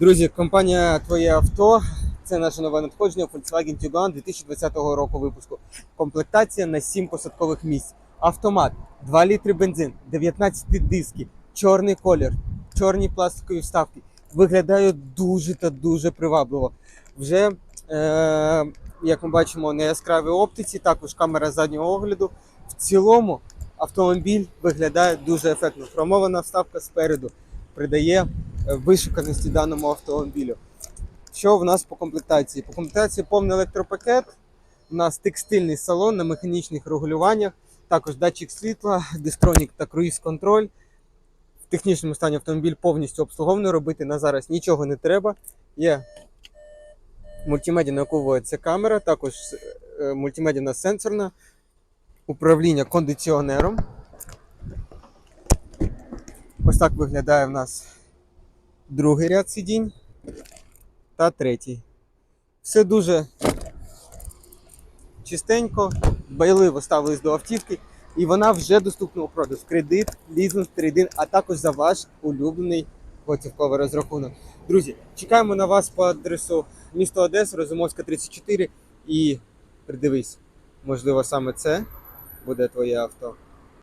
Друзі, компанія Твоє авто. Це наше нове надходження Volkswagen Tiguan 2020 року випуску. Комплектація на 7 посадкових місць. Автомат, 2 літри бензин, 19 диски, чорний колір, чорні пластикові вставки. Виглядає дуже та дуже привабливо. Вже, е, як ми бачимо, на яскравій оптиці, також камера заднього огляду. В цілому автомобіль виглядає дуже ефектно. Хромована вставка спереду придає вишуканості даному автомобілю. Що в нас по комплектації? По комплектації повний електропакет. У нас текстильний салон на механічних регулюваннях, також датчик світла, дистронік та круїз-контроль. В технічному стані автомобіль повністю обслуговуваний, робити на зараз нічого не треба. Є мультимедіа науковується камера, також е, нас сенсорна, управління кондиціонером. Ось так виглядає в нас другий ряд сидінь та третій. Все дуже чистенько, байливо ставились до автівки, і вона вже доступна у продаж. Кредит, лізинг, трейдин, а також за ваш улюблений готівковий розрахунок. Друзі, чекаємо на вас по адресу місто Одеса, Розумовська 34 і придивись, можливо, саме це буде твоє авто.